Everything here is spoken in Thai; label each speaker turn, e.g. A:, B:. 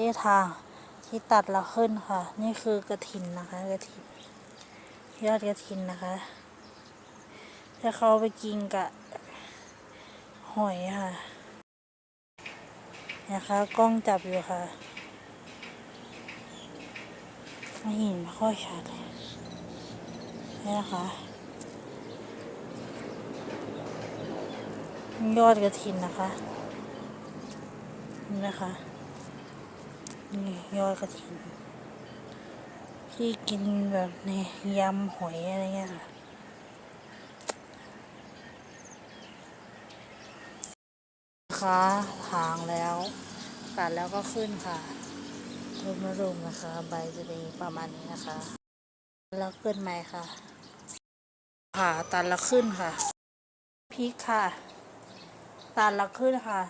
A: ที่ทางที่ตัดแล้วขึ้นค่ะ นี่คือกระถินนะคะกระถินยอดกระถินนะคะถ้าเขาไปกินกับหอยค่ะ นะคะกล้องจับอยู่ค่ะไม่เห็นไม่ค่อยชัดเลยนี่นะคะยอดกระถินนะคะนี่นะคะ นี่ยอดกระถิน ที่กินแบบในยำหอยอะไรเงี้ยค่ะนะคะทางแล้วตัดแล้วก็ขึ้นค่ะรุมรุมๆนะคะ ใบจะเป็นประมาณนี้นะคะ แล้วขึ้นไหมค่ะผ่าตัดแล้วขึ้นค่ะพริกค่ะ ตัดแล้วขึ้นค่ะ